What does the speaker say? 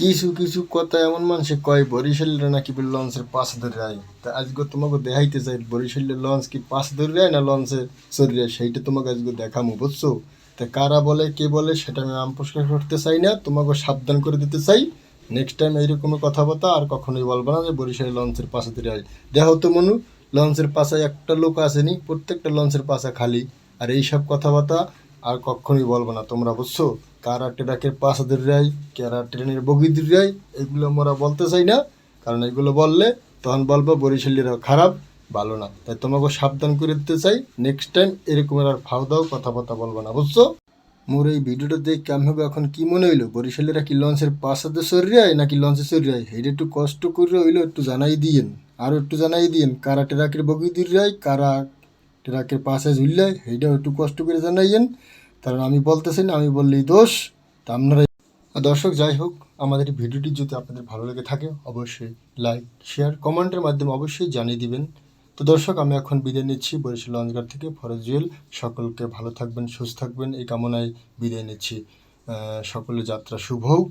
কিছু কিছু কথা এমন মানুষে কয়, বরিশালের নাকি লঞ্চের পাশ ধরে আয়। তা আজকে তোমাকে দেখাইতে চাই, বরিশালের লঞ্চ কি পাশ ধরে আয় না লঞ্চে যায় সেইটা তোমাকে আজকে দেখামো, বুঝছ? তা কারা বলে, কে বলে, সেটা আমি নাম প্রশ্ন করতে চাই না, তোমাকে সাবধান করে দিতে চাই। নেক্সট টাইম এইরকম কথাবার্তা আর কখনোই বলব না যে বরিশালের লঞ্চের পাশে ধরে আয়। দেখো তো মনু, লঞ্চের পাশে একটা লোক আসেনি, প্রত্যেকটা লঞ্চের পাশে খালি। আর এইসব কথাবার্তা আর কখনোই বলব না তোমরা, বুঝছ? কারা ট্রাকের পাশ ধরে যায়, কারা ট্রেনের বগি ধরে যায়, এগুলো আমরা বলতে চাই না। কারণ এগুলো বললে তখন বলব বরিশালীরা খারাপ, ভালো না। তাই তোমাকে সাবধান করে দিতে চাই। নেক্সট টাইম এরকমের আর ফাও দাও, কথাবার্তা বলব না, বুঝছ? মোর এই ভিডিওটা দেখে কেমন হবে, এখন কি মনে হইল? বরিশালীরা কি লঞ্চের পাশাতে যায় নাকি লঞ্চে যায় এটা একটু কষ্ট করে হইল একটু জানাই দিয়েন। আরও একটু জানাই দিয়েন, কারা ট্রাকের বগি দিয়ে যায়, কারা ট্রাকের পাশে ঝুললে এইটাও একটু কষ্ট করে জানাইয়েন। কারণ আমি বলতেছি না, আমি বললেই দোষ। তা আপনারা দর্শক, যাই হোক, আমাদের ভিডিওটি যদি আপনাদের ভালো লেগে থাকে, অবশ্যই লাইক, শেয়ার, কমেন্টের মাধ্যমে অবশ্যই জানিয়ে দিবেন। তো দর্শক, আমি এখন বিদায় নিচ্ছি বরিশাল লঞ্চঘাট থেকে ফরজ জুয়েল। সকলকে ভালো থাকবেন, সুস্থ থাকবেন, এই কামনায় বিদায় নিচ্ছি। সকলের যাত্রা শুভ হোক।